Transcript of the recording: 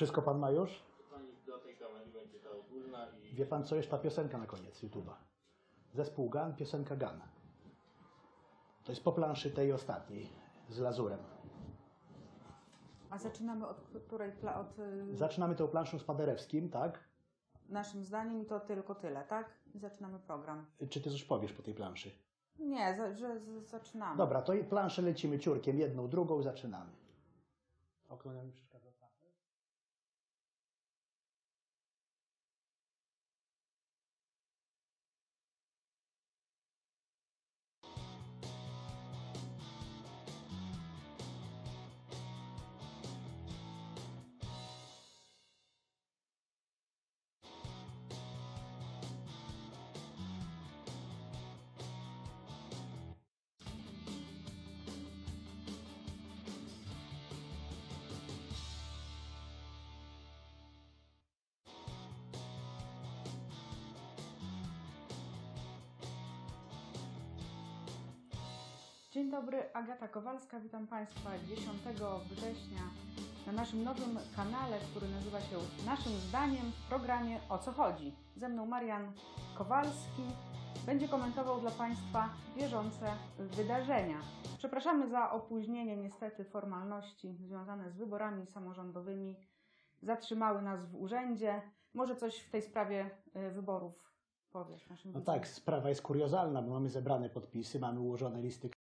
Wszystko pan ma już? Pani do tej kamery będzie ta ogólna i Wie pan co jest ta piosenka na koniec YouTube'a? Zespół GAN, piosenka GAN. To jest po planszy tej ostatniej z lazurem. A zaczynamy od której, pla- od y, Zaczynamy tą planszą z Paderewskim, tak? naszym zdaniem to tylko tyle, tak? I zaczynamy program. Czy ty coś powiesz po tej planszy? Nie, za, że z, zaczynamy. Dobra, to i planszę lecimy ciurkiem, jedną, drugą, zaczynamy. Okno nam przeszkadza trochę? Dzień dobry, Agata Kowalska. Witam Państwa 10 września na naszym nowym kanale, który nazywa się Naszym Zdaniem w programie O co chodzi. Ze mną Marian Kowalski będzie komentował dla Państwa bieżące wydarzenia. Przepraszamy za opóźnienie, niestety formalności związane z wyborami samorządowymi zatrzymały nas w urzędzie. Może coś w tej sprawie y, wyborów powiesz naszym No widzom? tak, sprawa jest kuriozalna, bo mamy zebrane podpisy, mamy ułożone listy